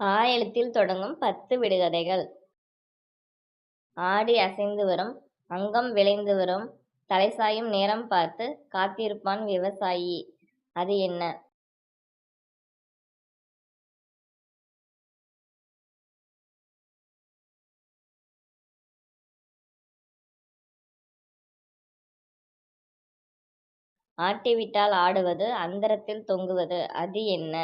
ஆ எழுத்தில் தொடங்கும் பத்து விடுகதைகள். ஆடி அசைந்து வரும் அங்கம் விளைந்து வரும் தலை சாயும் நேரம் பார்த்து காத்திருப்பான் விவசாயி. அது என்ன? ஆட்டிவிட்டால் ஆடுவது அந்தரத்தில் தொங்குவது அது என்ன?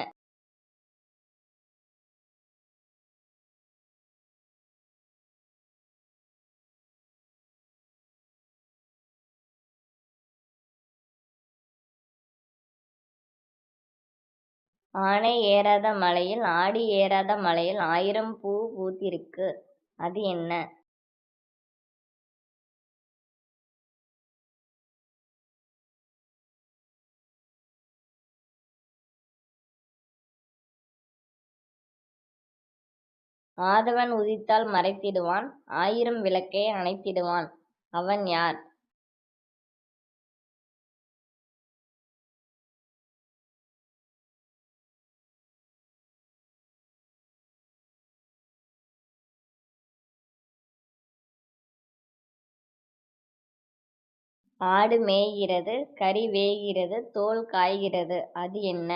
ஆனை ஏறாத மலையில் ஆடி ஏறாத மலையில் ஆயிரம் பூ பூத்திருக்கு. அது என்ன? ஆதவன் உதித்தால் மறைத்திடுவான் ஆயிரம் விளக்கை அணைத்திடுவான். அவன் யார்? ஆடு மேய்கிறது கறி வேகிறது தோல் காய்கிறது அது என்ன?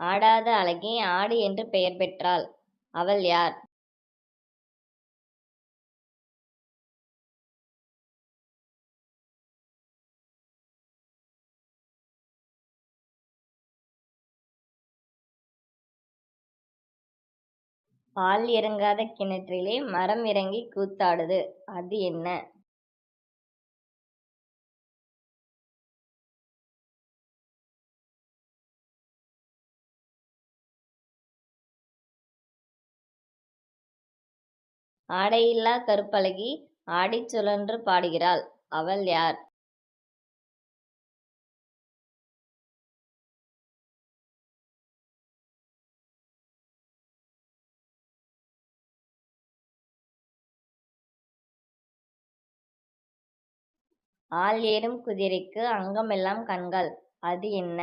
ஆடாத அழகி ஆடு என்று பெயர் பெற்றாள். அவள் யார்? பால் இறங்காத கிணற்றிலே மரம் இறங்கி கூத்தாடுது. அது என்ன? ஆடையில்லா கருப்பழகி ஆடிச் சுழன்று பாடுகிறாள். அவள் யார்? ஆள் ஏறும் குதிரைக்கு அங்கமெல்லாம் கண்கள். அது என்ன?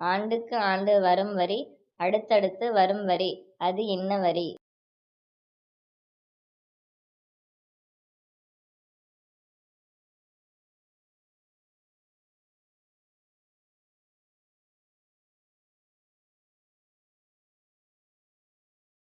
ஆண்டுக்கு ஆண்டு வரும் வரி அடுத்தடுத்து வரும் வரி. அது என்ன வரி?